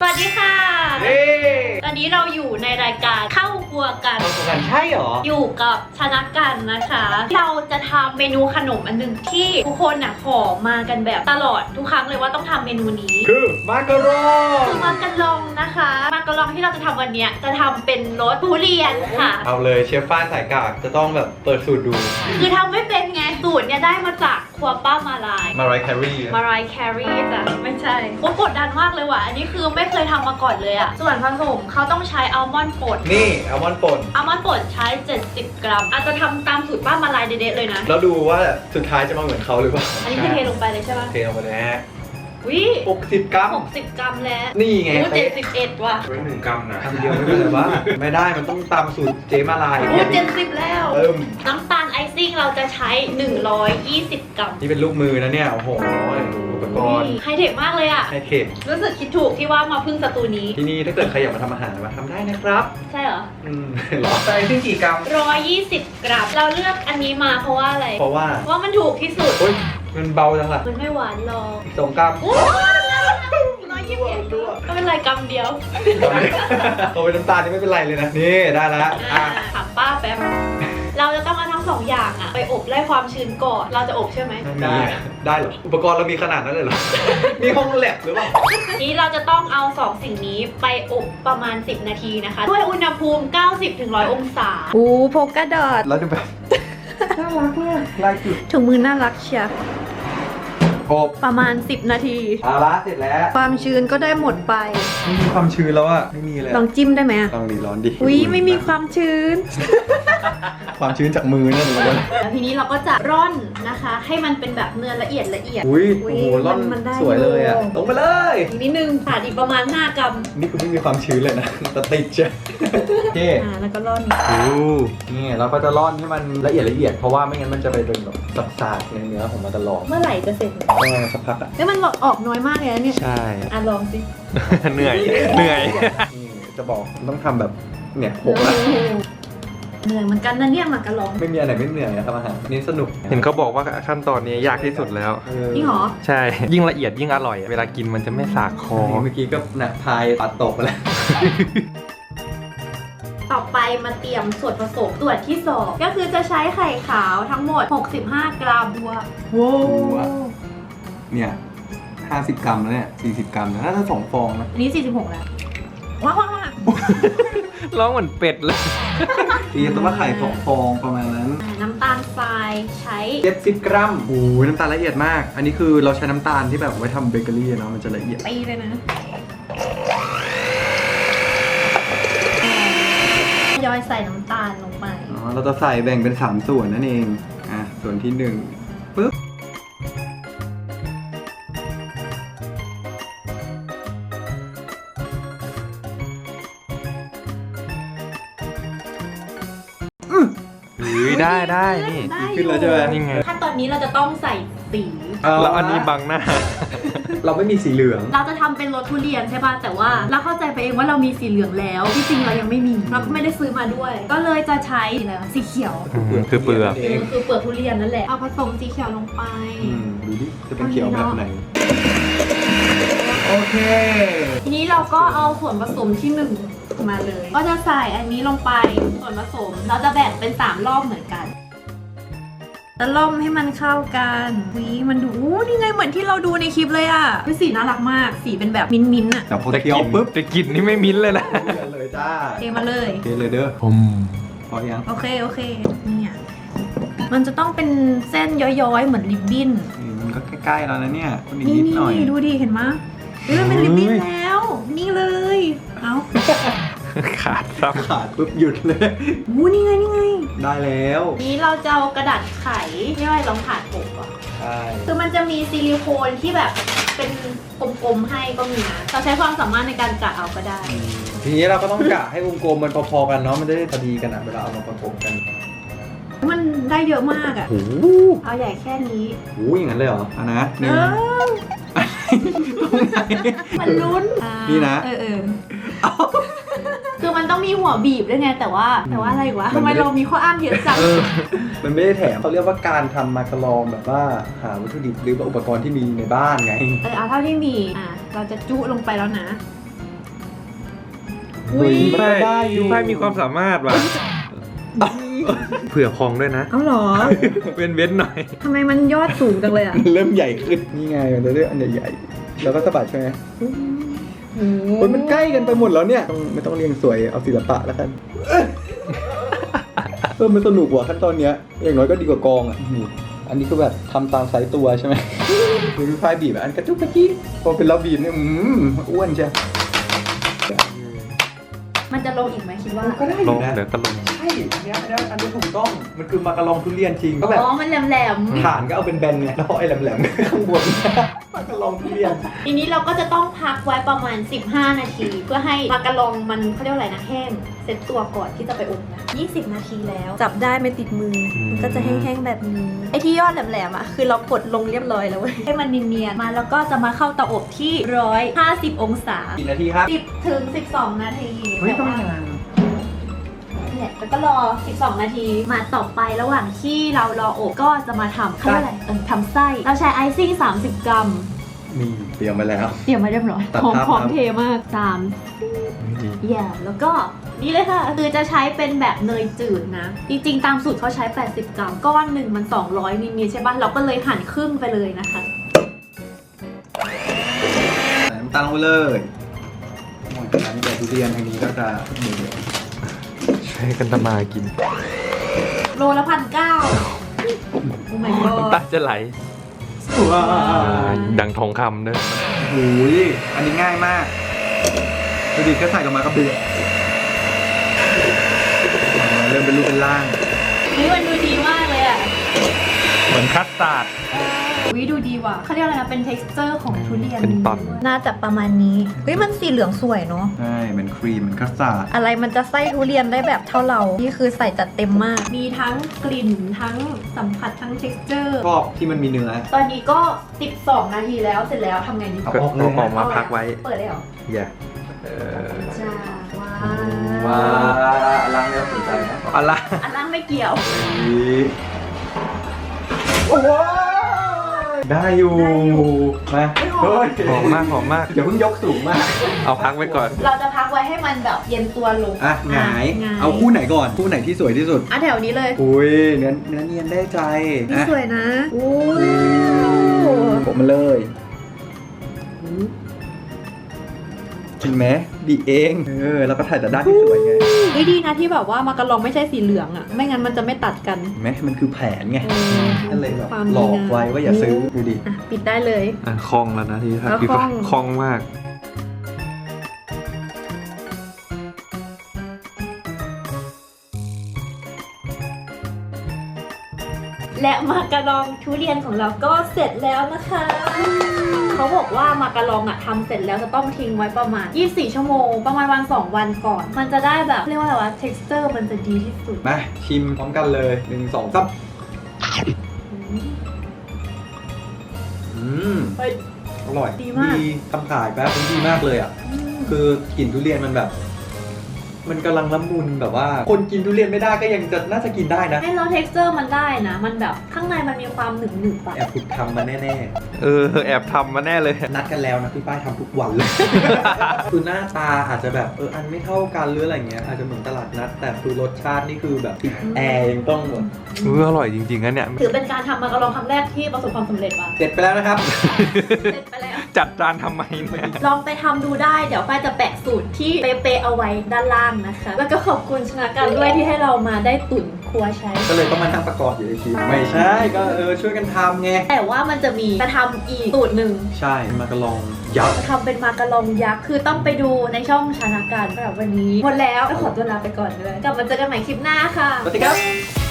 สวัสดีค่ะเฮ้ตอนนี้เราอยู่ในรายการเข้าครั วกันเราคุยกันใช่เหรอ อยู่กับชนะกันนะคะ เราจะทำเมนูขนมอันหนึ่งที่ทุกคนน่ะขอมากันแบบตลอดทุกครั้งเลยว่าต้องทำเมนูนี้ คือมาการองคือมักกะลองนะคะมักกะลองที่เราจะทำวันเนี้ยจะทำเป็นรสทุเรียนค่ะ เอาเลยเชฟฟ้านสายกากจะต้องแบบเปิดสูตรดู คือทำไม่เป็นไงสูตรเนี่ยได้มาจากครัวป้ามาลาย มารายแครีมารายแครีจ้ะไม่ใช่โอ้กดดันมากเลยว่ะ อันนี้คือไม่เคยทำมาก่อนเลยอะส่วนผสมเขาต้องใช้อัลมอนด์ป่นนี่อัลมอนด์ป่นอัลมอนด์ป่นใช้ 70 กรัม อาจจะทำตามสูตรป้ามาลายเด็ดๆเลยนะ แล้วดูว่าสุดท้ายจะมาเหมือนเขาหรือเปล่า อันนี้คือเทลงไปเลยใช่ปะเทลงไปแล้ว วิ60 กรัม 60 กรัมแล้วนี่ไงโอ้เจ็ดสิบเอ็ดว่ะไว้หนึ่งกรัมนะทำเดียวไม่เป็นไรวะไม่ได้มันต้องตามสูตรเจมาลายโอ้เจ็ดสิบแล้ว เอิ่มน้ำตาลไอซิ่งเราจะใช้ 120 กรัม นี่เป็นลูกมือนะเนี่ย โอ้โหอุปกรณ์ไฮเทคมากเลยอะไฮเทครู้สึกคิดถูกที่ว่ามาพึ่งสตูนี้ ที่นี่ถ้าเกิดใครอยากมาทำอาหารมาทำได้นะครับ ใช่เหรอ อืมเหรอใส่ที่กี่กรัม 120 กรัม เราเลือกอันนี้มาเพราะว่าอะไร เพราะว่าเพราะว่ามันถูกที่สุดเฮ้ย มันเบาจังล่ะมันไม่หวานหรอกอีกสองกรัมโอ้ร้อยยี่สิบเอ็ดก็เป็นไรกรัมเดียวเอาไปน้ำตาลนี่ไม่เป็นไรเลยนะนี่ได้แล้วอ่าอะถามป้าแป๊บเราจะต้องเอาทั้งสองอย่างอะไปอบไล่ความชื้นก่อนเราจะอบใช่ไหมได้ได้เหรออุปกรณ์เรามีขนาดนั้นเลยเหรอมีห้องแลบหรือเปล่านี้เราจะต้องเอาสองสิ่งนี้ไปอบประมาณ 10 นาทีนะคะด้วยอุณหภูมิ 90-100 องศาอูโพกาดอทแล้วดูแบบน่ารักเนี่ยลายจุดถุงมือน่ารักเชียว อบประมาณ 10 นาทีอาละเสร็จแล้วความชื้นก็ได้หมดไป ไม่มีความชื้นแล้วอะไม่มีเลยลองจิ้มได้ไหมอะลองดีร้อนดิอุ้ยไม่มีความชื้น ความชื้นจากมือเนี่ยหรือว่าแล้วทีนี้เราก็จะร่อนนะคะ ให้มันเป็นแบบเนื้อละเอียดละเอียด อุ้ยอุ๊โอ้ยโหร่อนมันได้สวยเลยอะอยู่ ลงไปเลย อีกนิดนึงค่ะอีกประมาณ5กรัมนี่คือไม่มีความชื้นเลยนะแต่ติดใช่โอเค อ่าแล้วก็ร่อน โอ้นี่เราก็จะร่อนให้มันละเอียดละเอียดเพราะว่าไม่งั้นมันจะไปเป็นแบบสากๆในเนื้อของมันจะลองเมื่อไหร่จะเสร็จต้องรอสักพักอะแล้วมันออกน้อยมากเลยนะเนี่ยใช่ อะลองสิเหนื่อย เหนื่อย นี่จะบอกต้องทำแบบเนี่ยหกละเหนื่อยเหมือนกันนะเนี่ยหมากกะลองไม่มีอันไหนไม่เหนื่อยอะทำอาหารเน้นสนุกเห็นเขาบอกว่าขั้นตอนนี้ยากที่สุดแล้วเออนี่หรอใช่ ยิ่งละเอียดยิ่งอร่อย เวลากินมันจะไม่สากคอ เมื่อกี้ก็หนักพายปัดตกไปแล้ว ต่อไปมาเตรียมส่วนผสมส่วนที่ 2 ก็คือจะใช้ไข่ขาวทั้งหมด 65 กรัมบัวว้าว เนี่ย50กรัมแล้วเนี่ย40กรัมนะน่าจะสองฟองนะอันนี้ 46 แล้ว ว้าวว้าวว้าวร้องเหมือนเป็ดเลย ตีตัวว่าไข่สองฟองประมาณนั้นอ่าน้ำตาลทรายใช้70กรัมโอ้ยน้ำตาลละเอียดมาก อันนี้คือเราใช้น้ำตาลที่แบบไว้ทำเบเกอรี่เนาะมันจะละเอียด ปีเลยนะย้อยใส่น้ำตาลลงไป อ๋อเราจะใส่แบ่งเป็น 3 ส่วนนั่นเอง อะ ส่วนที่1ปึ๊บ ได้ได้นี่ ได้ขึ้นแล้วใช่ไหม นี่ไงขั้นตอนนี้เราจะต้องใส่สีแล้วอันนี้บังหน้า เราไม่มีสีเหลือง เราจะทำเป็นรสทุเรียนใช่ป่ะแต่ว่าเราเข้าใจไปเองว่าเรามีสีเหลืองแล้วที่จริงเรายังไม่มีเราก็ไม่ได้ซื้อมาด้วย ก็เลยจะใช้อะไรวะสีเขียวอืมคือเปลือกเองคือเปลือกทุเรียนนั่นแหละเอาผสมสีเขียวลงไป อืมดูดิจะเป็นเขียวแบบไหน โอเค ทีนี้เราก็เอาส่วนผสมที่หนึ่ง มาเลย ก็จะใส่อันนี้ลงไปส่วนผสม เราจะแบ่งเป็นสามรอบเหมือนกันแล้วล่อมให้มันเข้ากันวิมันดูอู้นี่ไงเหมือนที่เราดูในคลิปเลยอะวิสีน่ารักมาก สีเป็นแบบมิ้นมิ้นท์ๆอะแต่พอแต่เคี้ยกิวนปุ๊บแต่กินนี่ไม่มิ้นเลยนะเดือนเลยจ้าเทมาเลยโอเคเลยเด้อผมพอยังโอเคโอเคเนี่ยมันจะต้องเป็นเส้นย้อยๆ เหมือนริบบิ้นอืมมันก็ใกล้ๆแล้วนะเนี่ยคนอีกนี่นิดนี่หน่อย ดูดิเห็นไหมยเฮ้ยมันเป็นริบบิ้นแล้ว นี่เลย เอา ขาดซ้ขาดปุ๊บหยุดเลยอู้นี่ไงนี่ไง ได้แล้วนี้เราจะเอากระดาษไขย่อยลองผ่านผมก่อนใช่คือมันจะมีซิลิโคนที่แบบเป็นกลมๆให้ก็มีนะเราใช้ความสามารถในการกะเอาก็ได้อืมทีนี้เราก็ต้องกะให้วงกลมมันพอๆกันเนาะมันจะได้พอดีกันอะเวลาเอามาประกบกันมันได้เยอะมากอะโอ้โหเอาใหญ่แค่นี้โหอย่างนั้นเลยเหรออะนะหนึ่งเออตรงไหนมันลุ้นอ่านี่นะเออเออคือมัน ต้องมีหัวบีบด้วยไง แต่ว่า แต่ว่าอะไรวะมันทำไมไม่ได้เรามีข้ออ้างเยอะจัง เออมันไม่ได้แถมเขาเรียกว่าการทำมาการองแบบว่าหาวัตถุดิบหรือว่าอุปกรณ์ที่มีในบ้านไงเออเอาเท่าที่มี อะ เราจะจุลงไปแล้วนะ อุ้ยมันก็ได้อยู่พี่ฝ้ายมีความสามารถว่ะเผื่อพองด้วยนะ เอาเหรอเว้นเว้นๆหน่อย ทำไมมันยอดสูงจังเลยอะเริ่มใหญ่ขึ้นนี่ไงมันจะได้อันใหญ่ๆแล้วก็สะบัดใช่ไหม โอ้โอ้ยมันใกล้กันไปหมดแล้วเนี่ยต้องไม่ต้องเรียงสวยเอาศิลปะแล้วกันเออมันสนุกว่ะขั้นตอนเนี้ยอย่างน้อยก็ดีกว่ากองอะนี่อันนี้คือแบบทำตามไซส์ตัวใช่ไหมคือพี่พายบีบอะอันกระจุกกระจิกพอเป็นเราบีบเนี่ยอืมอ้วนใช่ มันจะลงอีกไหมคิดว่าก็ได้อลยู่งนะเดี๋ยวก็ลง ใช่อันเนี้ยอันเนี้ยอันนี้ถูกต้องมันคือมากระลองทุเรียนจริงก็แบบอ๋อมันแหลมฐานก็เอาเป็นแบนๆไงแล้วพอไอ้แหลมๆข้างบนมากระลองทุเรียนๆทีนี้เราก็จะต้องพักไว้ประมาณ 15 นาที เพื่อให้มากระลองมันเขาเรียกว่าอะไรนะแห้งเซ็ตตัวก่อนที่จะไปอบนะ 20 นาทีแล้ว จับได้ไม่ติดมืออม มันก็จะแห้งๆแบบนี้ ไอ้ที่ยอดแหลมๆอะ คือเรากดลงเรียบร้อยแล้วเว้ย ให้มันเนียนๆมาแล้วก็จะมาเข้าเตาอบที่ 150 องศา กี่นาทีครับ 10 ถึง 12 นาทีเฮ้ย แต่ต้องว่านานเนี่ยแล้วก็รอ 12 นาที มาต่อไประหว่างที่เรารออบก็จะมาทำเขาเรียกอะไรเออทำไส้ เราใช้ไอซิ่ง 30 กรัม นี่เตรียมมาแล้ว เตรียมมาเรียบร้อยตัดพร้อมภาพพร้อมครับ เทมากสามอย่าแล้วก็นี่เลยค่ะ คือจะใช้เป็นแบบเนยจืดนะ จริงๆ ตามสูตรเขาใช้ 80 กรัม ก้อนหนึ่งมัน 200มิลลิลิตรใช่ปะเราก็เลยหั่นครึ่งไปเลยนะคะ ใส่น้ำตาลลงไปเลยโอ้ย ร้านนี้แต่ทุเรียนทางนี้ก็จะเหนื่อยช่วยกันทำมากินโลละพันเก้าโอ้ my น้ำ god ตาจะไหลว้าอ่าวดังทองคำเนอะโอ้ยอันนี้ง่ายมากดูดิแค่ใส่ลงมาก็เดือดอ่าเริ่มเป็นรูปเป็นร่าง นี่มันดูดีมากเลยอะ เหมือนคัสตาร์ดวิดูดีว่ะเขาเรียกอะไรนะ เป็น texture ของทุเรียนเป็นตอนน่าจะประมาณนี้ เฮ้ย มันสีเหลืองสวยเนาะ ใช่เหมือนครีมเหมือนคัสตาร์ดอะไรมันจะไส้ทุเรียนได้แบบเท่าเรา นี่คือใส่จัดเต็มมาก มีทั้งกลิ่นทั้งสัมผัสทั้ง texture ชอบที่มันมีเนื้อ ตอนนี้ก็ 12 นาทีแล้วเสร็จแล้วทำไงดีเอาก็ออกเลยเอาออกมาพักไว้ เปิดเลยเหรออย่าเออจ้าว้าว้าล้างแล้วสนใจนะอะไรอันนั้นไม่เกี่ยว โอ้ยได้อยู่มาเฮ้ยหอมมากหอมมากอย่าเพิ่งยกสูงมาก เอาพักไว้ก่อน เราจะพักไว้ให้มันแบบเย็นตัวลงอะหงายหงายเอาคู่ไหนก่อน คู่ไหนที่สวยที่สุด อะแถวนี้เลย อุ้ยเนื้อเนื้อเนียนได้ใจนี่อะสวยนะโอ้ผมมาเลย เห็นไหมดีเองเออแล้วก็ถ่ายแต่ด้านที่สวยไงเฮ้ยดีนะที่แบบว่ามากระลองไม่ใช่สีเหลืองอะไม่งั้นมันจะไม่ตัดกันเห็นไหมมันคือแผนไงเออก็เลยแบบความหลดีอกงามไว้ว่าอย่าซื้อดูดิ อะปิดได้เลย อะคล่องแล้วนะที่แล้วพี่คล่อง คล่องมาก และมากระลองทุเรียนของเราก็เสร็จแล้วนะคะ เขาบอกว่ามากระลองอะทำเสร็จแล้วจะต้องทิ้งไว้ประมาณ 24 ชั่วโมง ประมาณวัน 2 วันก่อน มันจะได้แบบเรียกว่าอะไรวะ texture มันจะดีที่สุด มาชิมพร้อมกันเลยหนึ่งสองสามอืมเฮ้ย อร่อยดีมากทำขายแป๊บดีมากเลยอะคือกลิ่นทุเรียนมันแบบ มันกำลังละมุนแบบว่า คนกินทุเรียนไม่ได้ก็ยังจะน่าจะกินได้นะ ให้เรา texture มันได้นะ มันแบบข้างในมันมีความหนึบหนึบๆอะแอบฝึกทำมาแน่เออ แอบทำมาแน่เลย ๆ นัดกันแล้วนะพี่ป้ายทำทุกวันเลย คือหน้าตาอาจจะแบบเอออันไม่เท่ากันหรืออะไรเงี้ยอาจจะเหมือนตลาดนัด แต่คือรสชาตินี่คือแบบติดแอร์ยังต้องแบบเอออร่อยจริงๆนะเนี่ย ถือเป็นการทำมากระลองครั้งแรกที่ประสบความสำเร็จว่ะเสร็จไปแล้วนะครับ เสร็จไปแล้ว จัดจานทำไมเนี่ย ลองไปทำดูได้ เดี๋ยวฝ้ายจะแปะสูตรที่เป๊ะๆเอาไว้ด้านล่างนะคะ แล้วก็ขอบคุณชนะการด้วยที่ให้เรามาได้ตุ่นครัวใช้ ก็เลยต้องมานั่งประกอบอยู่ในคลิปไม่ใช่ก็เออช่วยกันทำไง แต่ว่ามันจะมีจะทำอีกสูตรหนึ่งใช่มากระลองยักษ์ จะทำเป็นมากะลองยักษ์ คือต้องไปดูในช่องชนาการสำหรับวันนี้หมดแล้วก็ขอตัวลาไปก่อนเลยกลับมาเจอกันใหม่คลิปหน้าค่ะ สวัสดีครับ